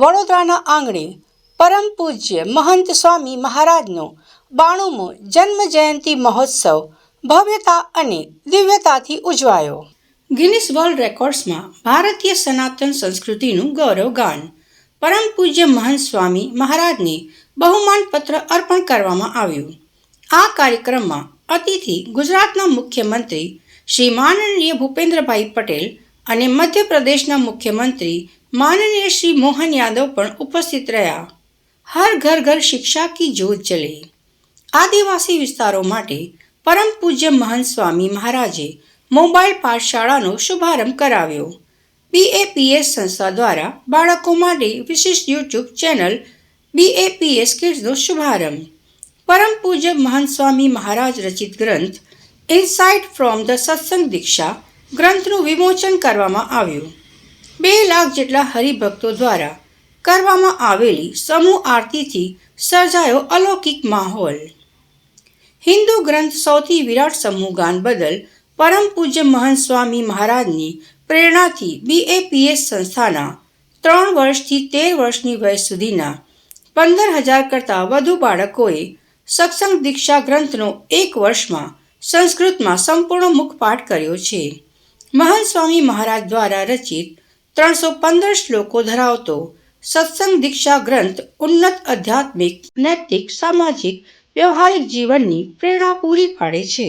વડોદરાના આંગણે પરમ પૂજ્ય મહંત સ્વામી મહારાજનો બાણુમો જન્મ જયંતિ મહોત્સવ ભવ્યતા અને દિવ્યતાથી ઉજવાયો. ગિનિસ વર્લ્ડ રેકોર્ડ્સમાં ભારતીય સનાતન સંસ્કૃતિનું ગૌરવગાન. પરમ પૂજ્ય મહંત સ્વામી મહારાજને બહુમાન પત્ર અર્પણ કરવામાં આવ્યું. આ કાર્યક્રમમાં અતિથિ ગુજરાતના મુખ્યમંત્રી શ્રી માનનીય ભૂપેન્દ્રભાઈ પટેલ અને મધ્યપ્રદેશના મુખ્યમંત્રી માનનીય શ્રી મોહન યાદવ પણ ઉપસ્થિત રહ્યા હર ઘર ઘર શિક્ષા કી જ્યોત ચલે આદિવાસી વિસ્તારો માટે પરમ પૂજ્ય મહંત સ્વામી મહારાજે મોબાઈલ પાઠશાળાનો શુભારંભ કરાવ્યો બીએપીએસ સંસ્થા દ્વારા બાળકો માટે વિશિષ્ટ યુટ્યુબ ચેનલ બીએપીએસ કિડ્સનો શુભારંભ પરમ પૂજ્ય મહંત સ્વામી મહારાજ રચિત ગ્રંથ ઇનસાઇટ ફ્રોમ ધ સત્સંગ દીક્ષા ગ્રંથનું વિમોચન કરવામાં આવ્યું બે લાખ જેટલા હરિભક્તો દ્વારા કરવામાં આવેલી સમૂહ આરતીથી સર્જાયો અલૌકિક માહોલ. હિન્દુ ગ્રંથ સૌથી વિરાટ સમૂહ ગાન બદલ પરમ પૂજ્ય મહંત સ્વામી મહારાજની પ્રેરણાથી બીએપીએસ સંસ્થાના ત્રણ વર્ષથી તેર વર્ષની વય સુધીના પંદર હજાર કરતાં વધુ બાળકોએ સત્સંગ દીક્ષા ગ્રંથનો એક વર્ષમાં સંસ્કૃતમાં સંપૂર્ણ મુખપાઠ કર્યો છે. મહંત સ્વામી મહારાજ દ્વારા રચિત ત્રણસો પંદર શ્લોકો ધરાવતો સત્સંગ દીક્ષા ગ્રંથ ઉન્નત આધ્યાત્મિક, નૈતિક, સામાજિક, વ્યવહારિક જીવનની પ્રેરણા પૂરી પાડે છે.